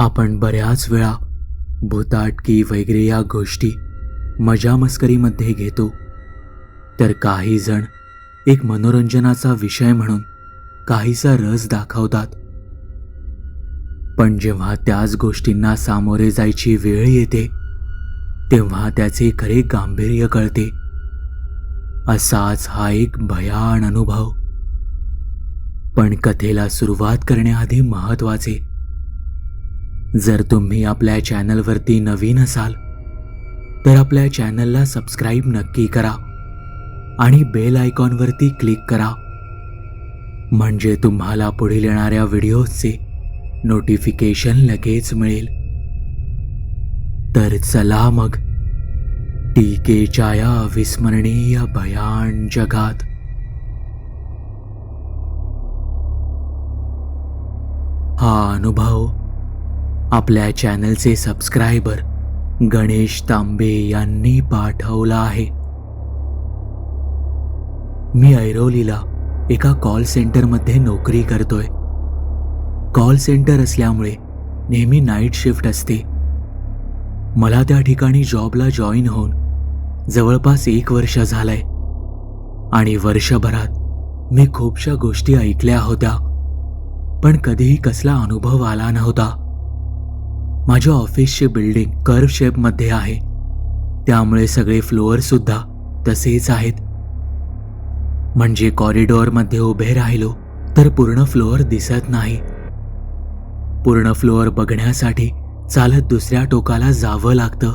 आपण बऱ्याच वेळा भूताटकी वगैरे या गोष्टी मजा मस्करीमध्ये घेतो. तर काही जण एक मनोरंजनाचा विषय म्हणून काहीसा रस दाखवतात. पण जेव्हा त्याच गोष्टींना सामोरे जायची वेळ येते तेव्हा त्याचे खरे गांभीर्य कळते. असाच हा एक भयान अनुभव. पण कथेला सुरुवात करण्याआधी महत्त्वाचे जर तुम्ही आपल्या चॅनलवरती नवीन असाल तर आपल्या चॅनलला सबस्क्राईब नक्की करा आणि बेल आयकॉनवरती क्लिक करा. म्हणजे तुम्हाला पुढील येणाऱ्या व्हिडिओजचे नोटिफिकेशन लगेच मिळेल. तर चला मग टीकेच्या या अविस्मरणीय भयान जगात. हा अनुभव आपल्या चॅनलचे सबस्क्रायबर गणेश तांबे यांनी पाठवला आहे. मी ऐरोलीला एका कॉल सेंटरमध्ये नोकरी करतोय. कॉल सेंटर असल्यामुळे नेहमी नाईट शिफ्ट असते. मला त्या ठिकाणी जॉबला जॉईन होऊन जवळपास एक वर्ष झालंय. आणि वर्षभरात मी खूपशा गोष्टी ऐकल्या होत्या. पण कधीही कसला अनुभव आला नव्हता. माझ्या ऑफिसची बिल्डिंग कर्व शेपमध्ये आहे. त्यामुळे सगळे फ्लोअरसुद्धा तसेच आहेत. म्हणजे कॉरिडॉरमध्ये उभे राहिलो तर पूर्ण फ्लोअर दिसत नाही. पूर्ण फ्लोअर बघण्यासाठी चालत दुसऱ्या टोकाला जावं लागतं.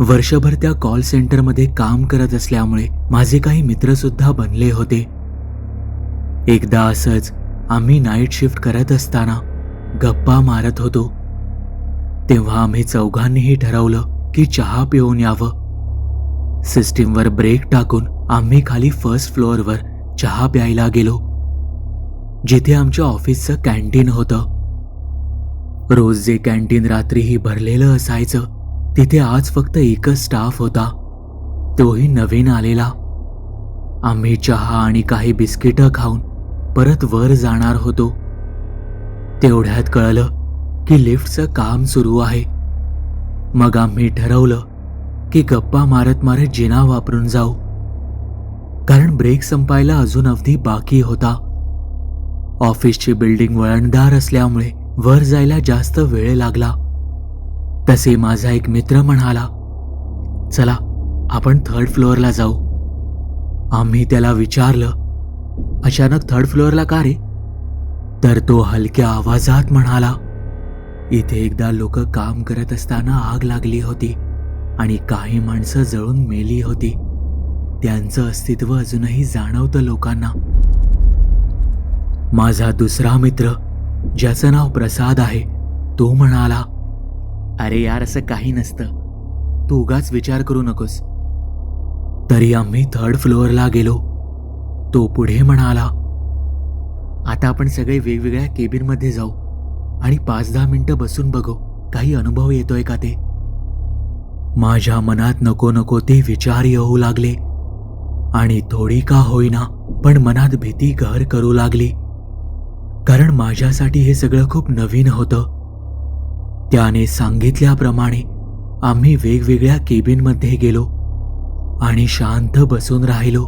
वर्षभर त्या कॉल सेंटरमध्ये काम करत असल्यामुळे माझे काही मित्रसुद्धा बनले होते. एकदा असंच आम्ही नाईट शिफ्ट करत असताना गप्पा मारत होतो. तेव्हा आम्ही चौघांनीही ठरवलं की चहा पिऊन यावं. सिस्टीमवर ब्रेक टाकून आम्ही खाली फर्स्ट फ्लोअरवर चहा प्यायला गेलो. जिथे आमच्या ऑफिसचं कॅन्टीन होतं. रोज जे कॅन्टीन रात्रीही भरलेलं असायचं तिथे आज फक्त एकच स्टाफ होता. तोही नवीन आलेला. आम्ही चहा आणि काही बिस्किटं खाऊन परत वर जाणार होतो. तेवढ्यात कळलं की लिफ्टचं काम सुरू आहे. मग आम्ही ठरवलं की गप्पा मारत मारत जिना वापरून जाऊ. कारण ब्रेक संपायला अजून अवधी बाकी होता. ऑफिसची बिल्डिंग वळणदार असल्यामुळे वर जायला जास्त वेळ लागला. तसे माझा एक मित्र म्हणाला चला आपण थर्ड फ्लोअरला जाऊ. आम्ही त्याला विचारलं अचानक थर्ड फ्लोअरला का रे? तर तो हलक्या आवाजात म्हणाला इथे एकदा लोक काम करत असताना आग लागली होती आणि काही माणसं जळून मेली होती. त्यांचं अस्तित्व अजूनही जाणवतं लोकांना. माझा दुसरा मित्र ज्याचं नाव प्रसाद आहे तो म्हणाला अरे यार असं काही नसतं. तू उगाच विचार करू नकोस. तरी आम्ही थर्ड फ्लोअरला गेलो. तो पुढे म्हणाला आता आपण सगळे वेगवेगळ्या केबिनमध्ये जाऊ. आणि पाच दहा मिनिटं बसून बघू काही अनुभव येतोय का ते? माझ्या मनात नको नको ते विचार येऊ लागले. आणि थोडी का होईना पण मनात भीती घर करू लागली. कारण माझ्यासाठी हे सगळं खूप नवीन होतं. त्याने सांगितल्याप्रमाणे आम्ही वेगवेगळ्या केबिनमध्ये गेलो आणि शांत बसून राहिलो.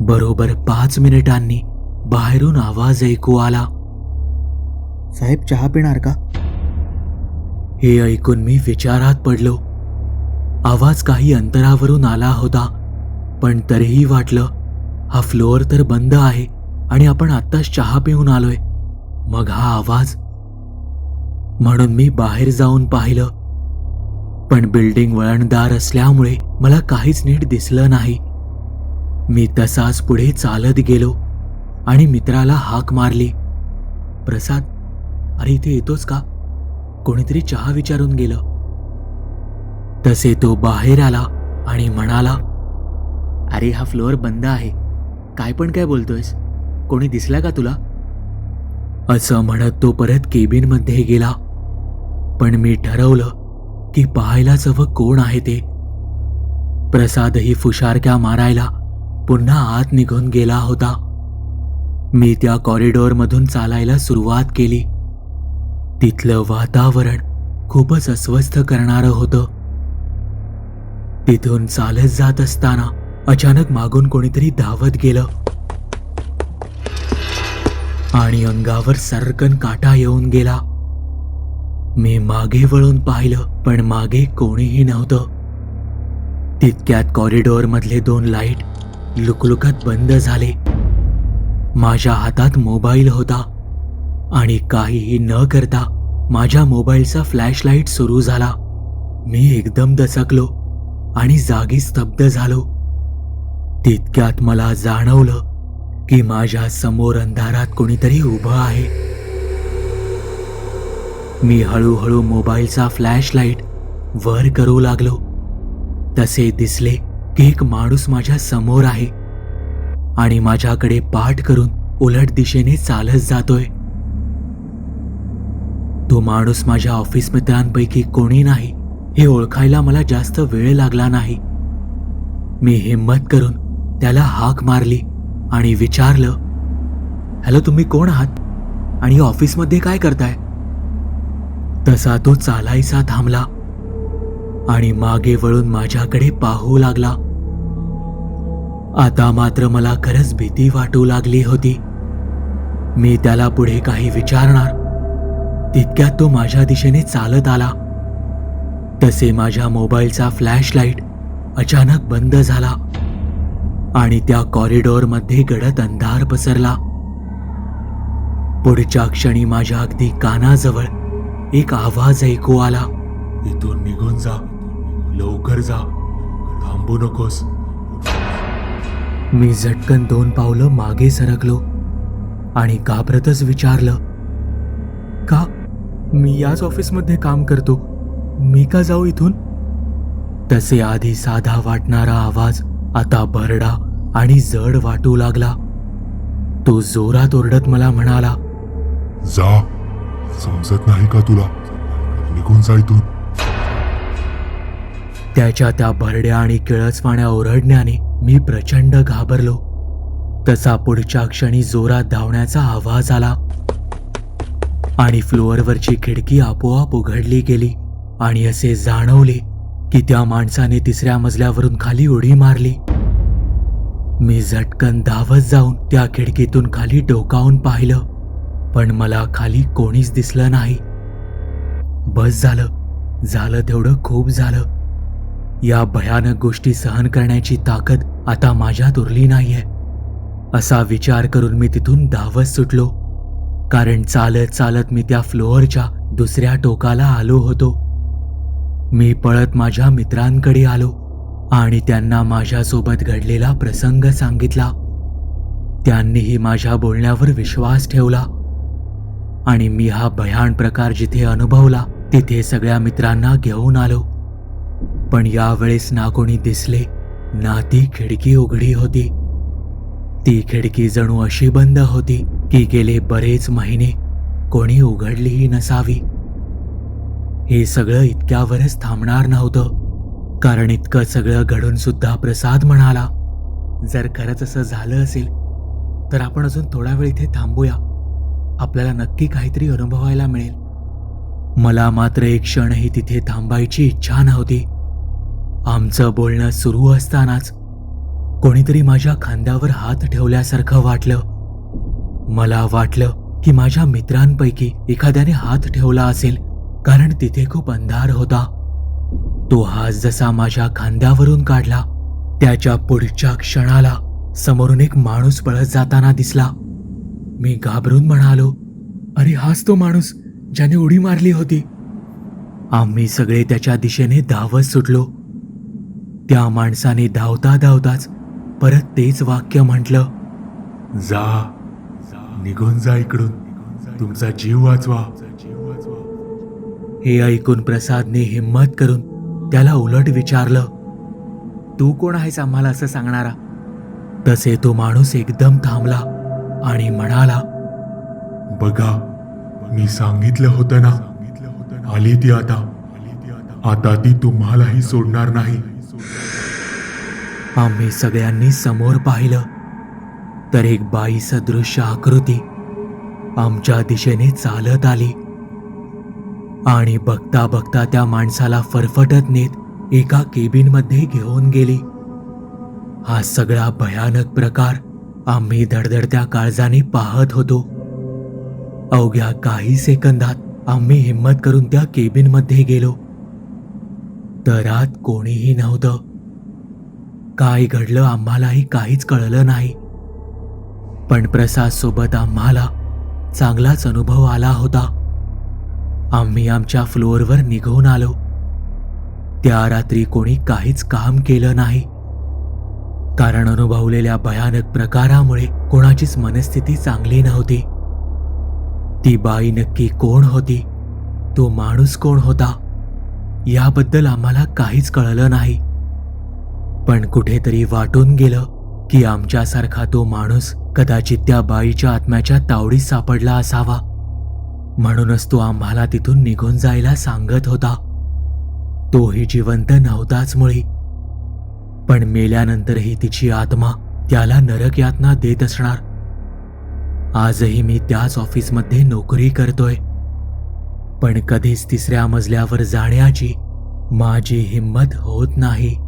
बरोबर पाच मिनिटांनी बाहेरून आवाज ऐकू आला. साहेब चहा पिणार का? हे ऐकून मी विचारात पडलो. आवाज काही अंतरावरून आला होता पण तरीही वाटलं हा फ्लोअर तर बंद आहे आणि आपण आत्ताच चहा पिऊन आलोय. मग हा आवाज? म्हणून मी बाहेर जाऊन पाहिलं. पण बिल्डिंग वळणदार असल्यामुळे मला काहीच नीट दिसलं नाही. मी तसाच पुढे चालत गेलो आणि मित्राला हाक मारली. प्रसाद अरे इथे येतोच का? कोणीतरी चहा विचारून गेलं. तसे तो बाहेर आला आणि म्हणाला अरे हा फ्लोअर बंद आहे. काय पण काय बोलतोयस? कोणी दिसला का तुला? असं म्हणत तो परत केबिनमध्ये गेला. पण मी ठरवलं की पाहायलाच हवं कोण आहे ते. प्रसादही फुशारक्या मारायला पुन्हा आत निघून गेला होता. मी त्या कॉरिडॉरमधून चालायला सुरुवात केली. तिथलं वातावरण खूपच अस्वस्थ करणारं होतं. तिथून चालत जात असताना अचानक मागून कोणीतरी धावत गेलं. आणि अंगावर सरकन काटा येऊन गेला. मी मागे वळून पाहिलं पण मागे कोणीही नव्हतं. तितक्यात कॉरिडॉर मधले दोन लाइट लुकलुकत बंद झाले. माझ्या हातात मोबाईल होता. आणि काहीही न करता माझ्या मोबाईलचा फ्लॅशलाईट सुरू झाला. मी एकदम दचकलो आणि जागी स्तब्ध झालो. तितक्यात मला जाणवलं की माझ्यासमोर अंधारात कोणीतरी उभं आहे. मी हळूहळू मोबाईलचा फ्लॅश लाइट वर करू लागलो. तसे दिसले की एक माणूस माझ्यासमोर आहे आणि माझ्याकडे पाठ करून उलट दिशेने चालत जातोय. तो माणूस माझ्या ऑफिस मित्रांपैकी कोणी नाही हे ओळखायला मला जास्त वेळ लागला नाही. मी हिंमत करून त्याला हाक मारली आणि विचारलं हॅलो तुम्ही कोण आहात? आणि ऑफिसमध्ये काय करताय? तसा तो चालायचा थांबला आणि मागे वळून माझ्याकडे पाहू लागला. आता मात्र मला खरंच भीती वाटू लागली होती. मी त्याला पुढे काही विचारणार तितक्यात तो माझ्या दिशेने चालत आला. तसे माझ्या मोबाईलचा फ्लॅश लाइट अचानक बंद झाला आणि त्या कॉरिडॉरमध्ये गडद अंधार पसरला. पुढच्या क्षणी माझ्या अगदी कानाजवळ एक आवाज ऐकू आला. इथून निघून जा. लवकर जा. थांबू नकोस. मी झटकन दोन पावलं मागे सरकलो आणि घाबरतच विचारलं का मी याच ऑफिसमध्ये काम करतो. मी का जाऊ इथून? तसे आधी साधा वाटणारा आवाज आता भरडा आणि जड वाटू लागला. तो जोरात ओरडत मला म्हणाला जा. समजत नाही का तुला? निघून जा इथून. त्याच्या त्या भरड्या आणि किळसवाण्या ओरडण्याने मी प्रचंड घाबरलो. तसा पुढच्या क्षणी जोरात धावण्याचा आवाज आला. आणि फ्लोअरवरची खिडकी आपोआप उघडली गेली आणि असे जाणवले की त्या माणसाने तिसऱ्या मजल्यावरून खाली उडी मारली. मी झटकन धावत जाऊन त्या खिडकीतून खाली डोकावून पाहिलं पण मला खाली कोणीच दिसलं नाही. बस झालं झालं तेवढं खूप झालं. या भयानक गोष्टी सहन करण्याची ताकद आता माझ्यात उरली नाहीये. असा विचार करून मी तिथून धावत सुटलो. कारण चालत चालत मी त्या फ्लोअरच्या दुसऱ्या टोकाला आलो होतो. मी पळत माझ्या मित्रांकडे आलो आणि त्यांना माझ्यासोबत घडलेला प्रसंग सांगितला. त्यांनीही माझ्या बोलण्यावर विश्वास ठेवला आणि मी हा भयान प्रकार जिथे अनुभवला तिथे सगळ्या मित्रांना घेऊन आलो. पण यावेळेस ना कोणी दिसले ना ती खिडकी उघडी होती. ती खिडकी जणू अशी बंद होती की गेले बरेच महिने कोणी उघडलीही नसावी. हे सगळं इतक्यावरच थांबणार नव्हतं कारण इतकं सगळं घडून सुद्धा प्रसाद म्हणाला जर खरंच असं झालं असेल तर आपण अजून थोडा वेळ इथे थांबूया. आपल्याला नक्की काहीतरी अनुभवायला मिळेल. मला मात्र एक क्षणही तिथे थांबायची इच्छा नव्हती. आमचं बोलणं सुरू असतानाच कोणीतरी माझ्या खांद्यावर हात ठेवल्यासारखं वाटलं. मला वाटलं की माझ्या मित्रांपैकी एखाद्याने हात ठेवला असेल कारण तिथे खूप अंधार होता. तो हात जसा माझ्या खांद्यावरून काढला त्याच्या पुढच्या क्षणाला समोरून एक माणूस पळत जाताना दिसला. मी घाबरून म्हणालो अरे हाच तो माणूस ज्याने उडी मारली होती. आम्ही सगळे त्याच्या दिशेने धावत सुटलो. त्या माणसाने धावता धावताच परत तेच वाक्य म्हटलं जा निघून जा इकडून. तुमचा जीव वाचवा. हे ऐकून प्रसादने हिंमत करून त्याला उलट विचारलं तू कोण आहेस आम्हाला असं सांगणारा? तसे तो माणूस एकदम थांबला आणि म्हणाला बघा मी सांगितलं होतं ना आली ती आता. आता ती तुम्हालाही सोडणार नाही. आम्ही सगळ्यांनी समोर पाहिलं. तर एक बाई सदृश आकृती आमच्या दिशेने चालत आली. आणि बघता बघता त्या माणसाला फरफटत नेत एका केबिनमध्ये घेऊन गेली. हा सगळा भयानक प्रकार आम्ही धडधडत्या काळजाने पाहत होतो. अवघ्या काही सेकंदात आम्ही हिंमत करून त्या केबिनमध्ये गेलो. तर आत कोणीही नव्हतं. काय घडलं आम्हालाही काहीच कळलं नाही. पण प्रसाद सोबत आम्हाला चांगलाच अनुभव आला होता. आम्ही आमच्या फ्लोअरवर निघून आलो. त्या रात्री कोणी काहीच काम केलं नाही. कारण अनुभवलेल्या भयानक प्रकारामुळे कोणाचीच मनस्थिती चांगली नव्हती. ती बाई नक्की कोण होती? तो माणूस कोण होता? याबद्दल आम्हाला काहीच कळलं नाही. पण कुठेतरी वाटून गेलं की आमच्यासारखा तो माणूस कदाचित त्या बाईच्या आत्म्याच्या तावडीत सापडला असावा. म्हणूनच तो आम्हाला तिथून निघून जायला सांगत होता. तोही जिवंत नव्हताच मुळी. पण मेल्यानंतरही तिची आत्मा त्याला नरक यातना देत असणार. आजही मी त्याच ऑफिसमध्ये नोकरी करतोय. पण कधीच तिसऱ्या मजल्यावर जाण्याची माझी हिंमत होत नाही.